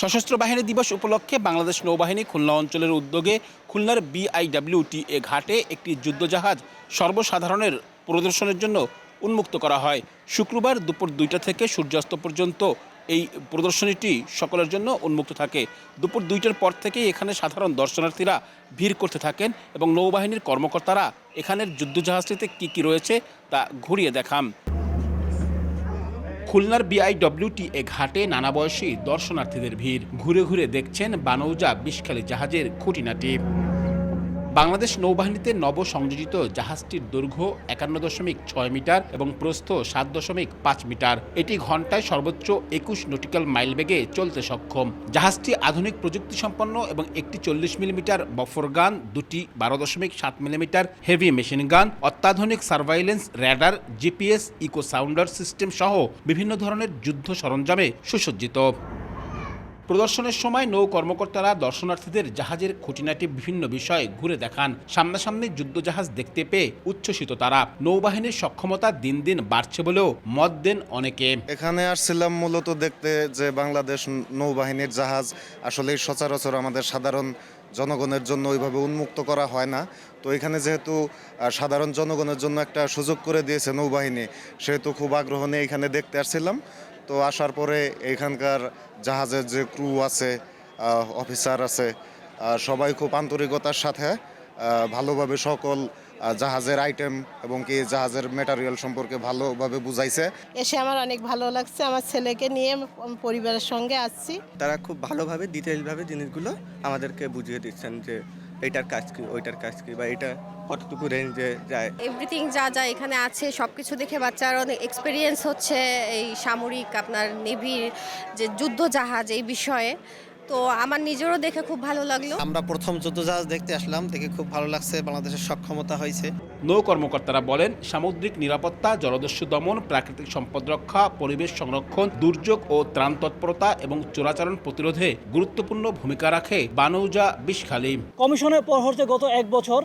সশস্ত্র বাহিনী দিবস উপলক্ষে বাংলাদেশ নৌবাহিনী খুলনা অঞ্চলের উদ্যোগে খুলনার বিআইডব্লিউটিএ ঘাটে একটি যুদ্ধজাহাজ সর্বসাধারণের প্রদর্শনের জন্য উন্মুক্ত করা হয়। শুক্রবার দুপুর দুইটা থেকে সূর্যাস্ত পর্যন্ত এই প্রদর্শনীটি সকলের জন্য উন্মুক্ত থাকে। দুপুর দুইটার পর থেকেই এখানে সাধারণ দর্শনার্থীরা ভিড় করতে থাকেন এবং নৌবাহিনীর কর্মকর্তারা এখানের যুদ্ধজাহাজটিতে কী কী রয়েছে তা ঘুরিয়ে দেখান। খুলনার বিআইডব্লিউটিএ ঘাটে নানা বয়সী দর্শনার্থীদের ভিড়। ঘুরে ঘুরে দেখছেন বানৌজা বিষখালী জাহাজের খুঁটিনাটি। বাংলাদেশ নৌবাহিনীতে নব সংযোজিত জাহাজটির দৈর্ঘ্য একান্ন দশমিক ছয় মিটার এবং প্রস্থ সাত দশমিক পাঁচ মিটার। এটি ঘন্টায় সর্বোচ্চ একুশ নটিক্যাল মাইল বেগে চলতে সক্ষম। জাহাজটি আধুনিক প্রযুক্তি সম্পন্ন এবং একটি চল্লিশ মিলিমিটার বফর গান, দুটি বারো দশমিক সাত মিলিমিটার হেভি মেশিন গান, অত্যাধুনিক surveillance radar, GPS, echo sounder system সহ বিভিন্ন ধরনের যুদ্ধ সরঞ্জামে সুসজ্জিত। প্রদর্শনের সময় নৌ কর্মকর্তারা দর্শনার্থীদের জাহাজের খুঁটিনাটি বিভিন্ন বিষয় ঘুরে দেখান। সামনাসামনি যুদ্ধজাহাজ দেখতে পেয়ে উচ্ছ্বসিত তারা। নৌবাহিনীর সক্ষমতা দিন দিন বাড়ছে বলেও মত দেন অনেকে। এখানে আসছিলাম মূলত দেখতে যে বাংলাদেশ নৌবাহিনীর জাহাজ আসলে সচরাচর আমাদের সাধারণ জনগণের জন্য ওইভাবে উন্মুক্ত করা হয় না। তো এখানে যেহেতু সাধারণ জনগণের জন্য একটা সুযোগ করে দিয়েছে নৌবাহিনী, সেহেতু খুব আগ্রহ নিয়ে এখানে দেখতে আসছিলাম। তো আসার পরে এখানকার জাহাজের যে ক্রু আছে অফিসার আছে সবাই খুব আন্তরিকতার সাথে ভালোভাবে সকল জাহাজের আইটেম এবং কি জাহাজের মেটারিয়াল সম্পর্কে ভালোভাবে বুঝাইছে। এসে আমার অনেক ভালো লাগছে আমার ছেলেকে নিয়ে পরিবারের সঙ্গে আসছি। তারা খুব ভালোভাবে ডিটেইলভাবে জিনিসগুলো আমাদেরকে বুঝিয়ে দিচ্ছেন যে এইটার কাজ কি ওইটার কাজ কি বা এটা কতটুকু রেঞ্জে যায়? এভরিথিং যা যা এখানে আছে সব কিছু দেখে বাচ্চার অনেক এক্সপিরিয়েন্স হচ্ছে এই সামরিক আপনার নেভির যে যুদ্ধ জাহাজ এই বিষয়ে। তো আমার নিজেরও দেখে খুব ভালো লাগল। আমরা প্রথম যুদ্ধজাহাজ দেখতে আসলাম দেখে খুব ভালো লাগছে বাংলাদেশের সক্ষমতা হয়েছে। নৌ কর্মকর্তারা বলেন সামুদ্রিক নিরাপত্তা জলদস্যু দমন প্রাকৃতিক সম্পদ রক্ষা পরিবেশ সংরক্ষণ দুর্যোগ ও ত্রাণ তৎপরতা এবং চোরাচারণ প্রতিরোধে গুরুত্বপূর্ণ ভূমিকা রাখে বানৌজা বিষখালী কমিশনের পর হতে গত এক বছর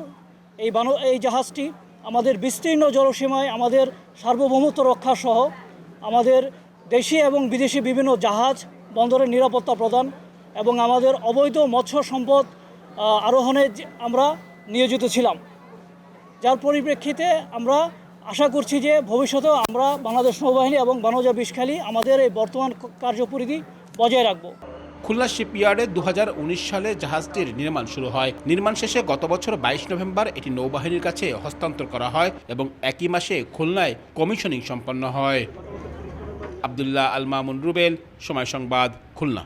এই বান, এই জাহাজটি আমাদের বিস্তীর্ণ জলসীমায় আমাদের সার্বভৌমত্ব রক্ষা সহ আমাদের দেশি এবং বিদেশি বিভিন্ন জাহাজ বন্দরের নিরাপত্তা প্রদান এবং আমাদের অবৈধ মৎস্য সম্পদ আরোহণে আমরা নিয়োজিত ছিলাম। যার পরিপ্রেক্ষিতে আমরা আশা করছি যে ভবিষ্যতেও আমরা বাংলাদেশ নৌবাহিনী এবং বানজা বিষখালী আমাদের এই বর্তমান কার্যপরিধি বজায় রাখব। খুলনা শিপইয়ার্ডে দু হাজার উনিশ সালে জাহাজটির নির্মাণ শুরু হয়। নির্মাণ শেষে গত বছর বাইশ নভেম্বর এটি নৌবাহিনীর কাছে হস্তান্তর করা হয় এবং একই মাসে খুলনায় কমিশনিং সম্পন্ন হয়। আবদুল্লাহ আল মামুন রুবেল, সময় সংবাদ, খুলনা।